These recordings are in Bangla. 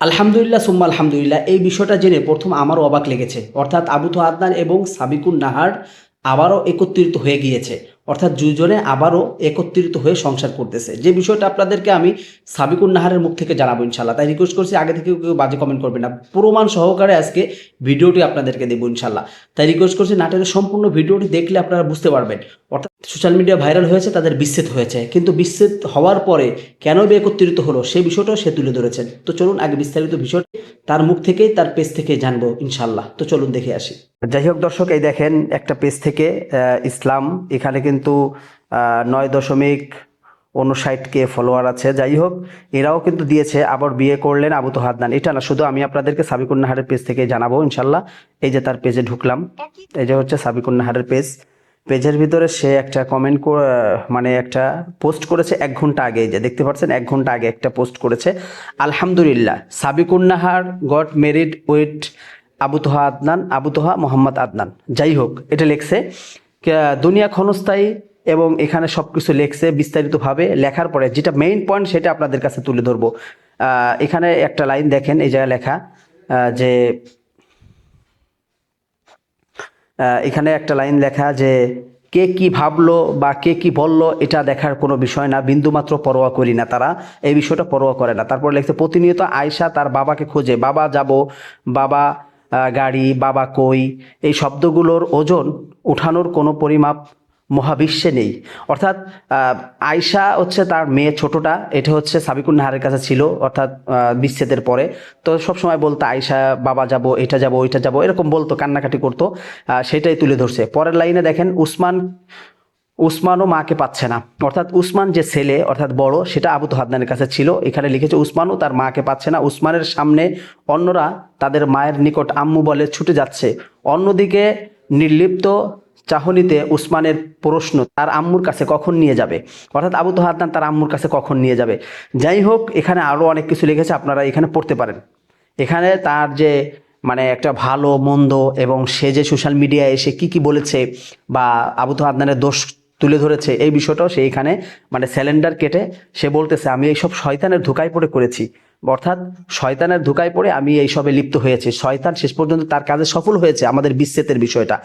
আলহামদুলিল্লাহ, সুম্মা আলহামদুলিল্লাহ। এই বিষয়টা জেনে প্রথম আমারও অবাক লেগেছে। অর্থাৎ আবুতো আদনান এবং সাবিকুন নাহার আবারও একত্রিত হয়ে গিয়েছে। অর্থাৎ দুজনে আবারও একত্রিত হয়ে সংসার করতেছে। যে বিষয়টা আপনাদেরকে আমি সাবিকুন নাহারের মুখ থেকে জানাব ইনশাল্লাহ তাই রিকোয়েস্ট করছি, আগে থেকে কেউ বাজে কমেন্ট করবেন না। প্রমাণ সহকারে আজকে ভিডিওটি আপনাদেরকে দেবো ইনশাল্লাহ তাই রিকোয়েস্ট করছি, নাটের সম্পূর্ণ ভিডিওটি দেখলে আপনারা বুঝতে পারবেন। অর্থাৎ সোশ্যাল মিডিয়া ভাইরাল হয়েছে তাদের বিচ্ছেদ হয়েছে। কিন্তু বিচ্ছেদ হওয়ার পরে কেন বে একত্রিত হলো সেই বিষয়টাও সে তুলে ধরেছেন। তো চলুন আগে বিস্তারিত বিষয়টি তার মুখ থেকেই তার পেজ থেকে জানব ইনশাল্লাহ তো চলুন দেখে আসি। যাই হোক দর্শক এই দেখেন একটা পেজ থেকে ইসলাম। এখানে কিন্তু নয় দশমিক উনষাট কে ফলোয়ার আছে। যাই হোক এরাও কিন্তু দিয়েছে আবার বিয়ে করলেন আবু তো হাদনান এটা না শুধু আমি আপনাদেরকে সাবিকুন নাহারের পেজ থেকে জানাব ইনশাল্লাহ এই যে তার পেজে ঢুকলাম। এই যে হচ্ছে সাবিকুন নাহারের পেজ। পেজের ভিতরে সে একটা কমেন্ট মানে একটা পোস্ট করেছে এক ঘণ্টা আগে। যে দেখতে পাচ্ছেন, এক ঘণ্টা আগে একটা পোস্ট করেছে। আলহামদুলিল্লাহ, Sabikun Nahar got married with Abu Toha Adnan, Abu Toha Mohammad Adnan. যাই হোক, এটা লেখছে। দুনিয়া ক্ষণস্থায়ী এবং এখানে সব কিছু লেখছে বিস্তারিতভাবে। লেখার পরে যেটা মেইন পয়েন্ট সেটা আপনাদের কাছে তুলে ধরবো। এখানে একটা লাইন দেখেন, এই জায়গায় লেখা যে এখানে একটা লাইন লেখা যে, কে কি ভাবলো বা কে কি বলল এটা দেখার কোনো বিষয় না বিন্দুমাত্র পরোয়া করি না তারা, এই বিষয়টা পরোয়া করে না। তারপর লেখছে, প্রতিনিয়ত আয়সা তার বাবাকে খোঁজে, বাবা যাব, বাবা গাড়ি, বাবা কই, এই শব্দগুলোর ওজন উঠানোর কোনো পরিমাপ মহাবিশ্বে নেই। অর্থাৎ আয়শা হচ্ছে তার মেয়ে ছোটটা, এটা হচ্ছে সাবিকুন নাহারের কাছে ছিল, অর্থাৎ বিচ্ছেদের পরে। তো সবসময় বলতো, আয়শা, বাবা যাব, এটা যাব, ওইটা যাব, এরকম বলতো, কান্নাকাটি করতো। সেটাই তুলে ধরছে। পরের লাইনে দেখেন, উসমান, উসমানও মাকে পাচ্ছে না। অর্থাৎ, উসমান যে ছেলে, অর্থাৎ বড়, সেটা আবু হাদনানের কাছে ছিল। এখানে লিখেছে, উসমানও তার মাকে পাচ্ছে না। উসমানের সামনে অন্যরা তাদের মায়ের নিকট আম্মু বলে ছুটে যাচ্ছে। অন্যদিকে নির্লিপ্ত চাহনিতে উসমানের প্রশ্ন, তার আম্মুর কাছে কখন নিয়ে যাবে? অর্থাৎ আবু হাদনান তার আম্মুর কাছে কখন নিয়ে যাবে? যাই হোক, এখানে আরও অনেক কিছু লিখেছে, আপনারা এখানে পড়তে পারেন। এখানে তার যে মানে একটা ভালো, মন্দ এবং সে যে সোশ্যাল মিডিয়ায় এসে কি কি বলেছে বা আবু তো দোষ তুলে ধরেছে। এই বিষয়টাও সে এখানে মানে স্যালেন্ডার কেটে সে বলতেছে, আমি এইসব শয়তানের ধোকায় পড়ে করেছি। অর্থাৎ শয়তানের ধোকায় পড়ে আমি এইসবে লিপ্ত হয়েছি। শয়তান শেষ পর্যন্ত তার কাজে সফল হয়েছে আমাদের বিচ্ছেদের বিষয়টা।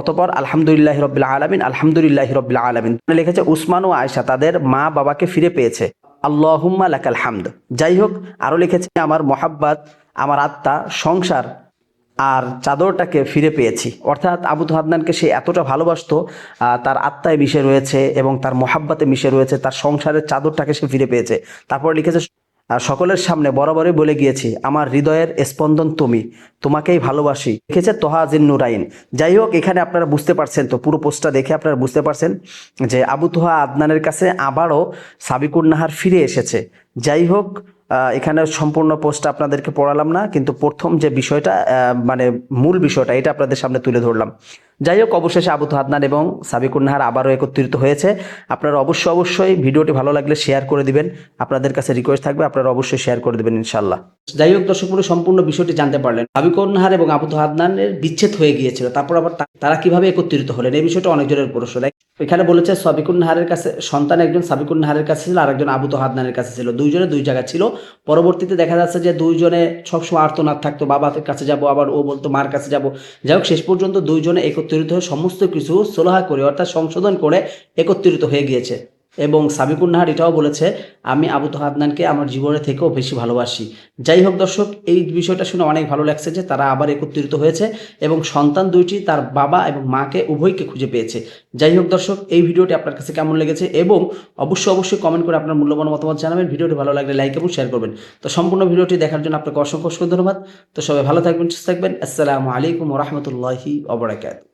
অতপর আলহামদুলিল্লাহ রবিল্লা আলমিন, আলহামদুলিল্লাহ রবিল্লা আলমিন। লিখেছে, উসমান ও আয়সা তাদের মা বাবাকে ফিরে পেয়েছে। আল্লাহুম্মা লাকাল হামদ। যাই হোক আরও লিখেছে, আমার মহাব্বাত, আমার আত্মা, সংসার আর চাদরটাকে ফিরে পেয়েছি। অর্থাৎ আবু হাদনানকে সে এতটা ভালোবাসতো তার আত্মায় মিশে রয়েছে এবং তার মহাব্বাতে মিশে রয়েছে তার সংসারের চাদরটাকে সে ফিরে পেয়েছে। তারপর লিখেছে আহ, সকলের সামনে বরাবরই বলে গিয়েছি আমার হৃদয়ের স্পন্দন তুমি তোমাকেই ভালোবাসি। লিখেছে তোহাজিন নুরাইন যাই হোক এখানে আপনারা বুঝতে পারছেন তো পুরো পোস্টটা দেখে আপনারা বুঝতে পারছেন যে আবু তোহা আদনানের কাছে আবারও সাবিকুর নাহার ফিরে এসেছে। যাই হোক এখানে সম্পূর্ণ পোস্টটা আপনাদেরকে পড়ালাম না, কিন্তু প্রথম যে বিষয়টা মানে মূল বিষয়টা, এটা আপনাদের সামনে তুলে ধরলাম। যাই হোক অবশেষে আবু হাদনান এবং সাবিকুর নাহার আবারও একত্রিত হয়েছে। আপনারা অবশ্যই অবশ্যই ভিডিওটি ভালো লাগলে শেয়ার করে দিবেন। আপনাদের কাছে রিকোয়েস্ট থাকবে, আপনারা অবশ্যই শেয়ার করে দেবেন ইনশাল্লাহ যাই হোক দর্শক সম্পূর্ণ বিষয়টি জানতে পারলেন। সাবিকুর নাহার এবং আবু হাদনানের বিচ্ছেদ হয়ে গিয়েছিল। তারপর আবার তারা কীভাবে একত্রিত হলেন? এই বিষয়টা অনেকজনের প্রশ্ন। দেয় এখানে বলেছে সাবিকুন নাহারের কাছে সন্তান একজন সাবিকুন নাহারের কাছে ছিল আর একজন আবু হাদনানের কাছে ছিল। দুইজনে দুই জায়গা ছিল। পরবর্তীতে দেখা যাচ্ছে যে দুইজনে সবসময় আর্তনাদ থাকতো। বাবার কাছে যাব, আবার ও বলতো, মার কাছে যাব। যাই হোক শেষ পর্যন্ত দুইজনে একত্রিত হয়ে সমস্ত কিছু সোলাহা করে, অর্থাৎ সংশোধন করে একত্রিত হয়ে গিয়েছে। এবং সাবিকুন নাহার এটাও বলেছে, আমি আবু হাদনানকে আমার জীবনের থেকেও বেশি ভালোবাসি। যাই হোক দর্শক, এই বিষয়টা শুনে অনেক ভালো লাগছে যে তারা আবার একত্রিত হয়েছে এবং সন্তান দুইটি তার বাবা এবং মাকে উভয়কে খুঁজে পেয়েছে। যাই হোক দর্শক, এই ভিডিওটি আপনার কাছে কেমন লেগেছে এবং অবশ্যই অবশ্যই কমেন্ট করে আপনার মূল্যবান মতামত জানাবেন। ভিডিওটি ভালো লাগলে লাইক এবং শেয়ার করবেন। তো সম্পূর্ণ ভিডিওটি দেখার জন্য আপনাকে অসংখ্য অসংখ্য ধন্যবাদ। তো সবাই ভালো থাকবেন, সুস্থ থাকবেন। আসসালামু আলাইকুম রহমতুল্লাহি অবরাকাত